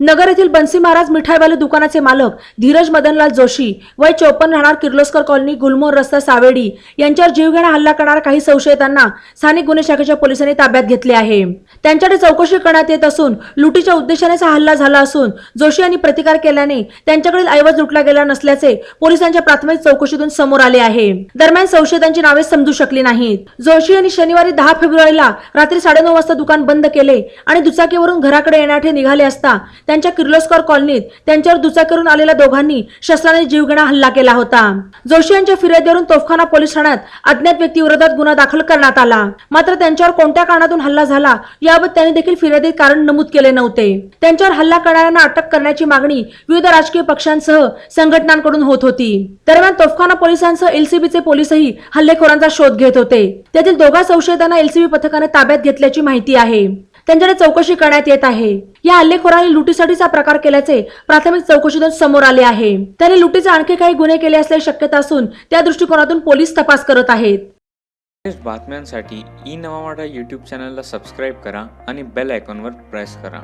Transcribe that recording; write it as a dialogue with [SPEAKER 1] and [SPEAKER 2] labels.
[SPEAKER 1] नगर येथील बन्सी महाराज मिठाईवाले दुकानाचे मालक धीरज मदनलाल जोशी वय चौपन्न राहणार किर्लोस्कर कॉलनी गुलमोर रस्ता सावेडी यांच्यावर जीवघेणा हल्ला करणाऱ्या काही संशयितांना स्थानिक गुन्हे शाखेच्या पोलिसांनी ताब्यात घेतले आहे. त्यांच्याकडे चौकशी करण्यात येत असून लुटीच्या उद्देशानेच हा हल्ला झाला असून जोशी यांनी प्रतिकार केल्याने त्यांच्याकडील ऐवज लुटला गेला नसल्याचे पोलिसांच्या प्राथमिक चौकशीतून समोर आले आहे. दरम्यान संशयितांची नावे समजू शकली नाहीत. जोशी यांनी शनिवारी दहा फेब्रुवारीला रात्री साडेनऊ वाजता दुकान बंद केले आणि दुचाकीवरून घराकडे येण्यासाठी निघाले असता त्यांच्या किर्लोस्कर कॉलनीत त्यांच्यावर दुचाकीवरून आलेल्या दोघांनी शस्त्राने जीवघेणा हल्ला केला होता. जोशी यांच्या फिर्यादीवरून तोफखाना पोलीस ठाण्यात अज्ञात व्यक्तीविरोधात गुन्हा दाखल करण्यात आला. मात्र त्यांच्यावर कोणत्या कारणातून हल्ला झाला याबाबत त्यांनी देखील फिर्यादीत कारण नमूद केले नव्हते. त्यांच्यावर हल्ला करणाऱ्यांना अटक करण्याची मागणी विविध राजकीय पक्षांसह संघटनांकडून होत होती. दरम्यान तोफखाना पोलिसांसह एलसीबीचे पोलीसही हल्लेखोरांचा शोध घेत होते. त्यातील दोघा संशयितांना एलसीबी पथकाने ताब्यात घेतल्याची माहिती आहे. त्यांच्याकडे चौकशी करण्यात येत आहे. या हल्लेखोरांनी लुटीसाठीचा प्रकार केल्याचे प्राथमिक चौकशीतून समोर आले आहे. त्याने लुटीचे आणखी काही गुन्हे केले असल्याची शक्यता असून त्या दृष्टिकोनातून पोलीस तपास करत आहेत.
[SPEAKER 2] बातम्यांसाठी ई नवा यूट्यूब चॅनलला सबस्क्राईब करा आणि बेल आयकॉनवर प्रेस करा.